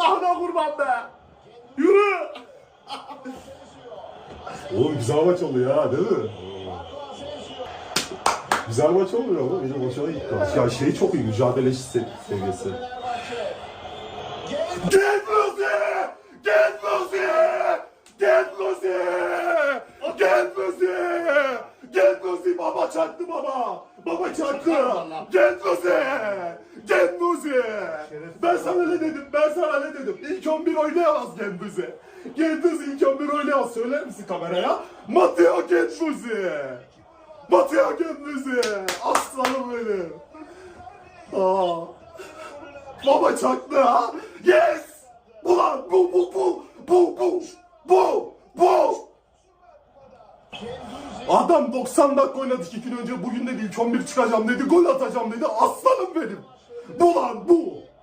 Allah'ına kurban be. Yürü. Oğlum güzel maç oluyor ha değil mi? Güzel maç oluyor ama benim hoşuma gitti. Ya şey çok iyi mücadele se- seviyesi. Get Lucy! Get Lucy! Get Lucy! Get Lucy! Get Lucy! Baba çaktı baba! Baba çaktı! Get Lucy! Get Lucy! Ben sana ne dedim? Ben sana ne dedim? İlk 11 oynayamaz. Get Lucy ilk 11 oynayamaz. Söyler misin kameraya? Lucy! Matteo Get Lucy! Aslanım benim! Aa. Baba çaktı ha. Yes. Ulan bu bu bu bu bu bu bu. Adam 90 dakika oynadı iki gün önce bugün dedi ilk 11 çıkacağım dedi gol atacağım dedi aslanım Pula burro!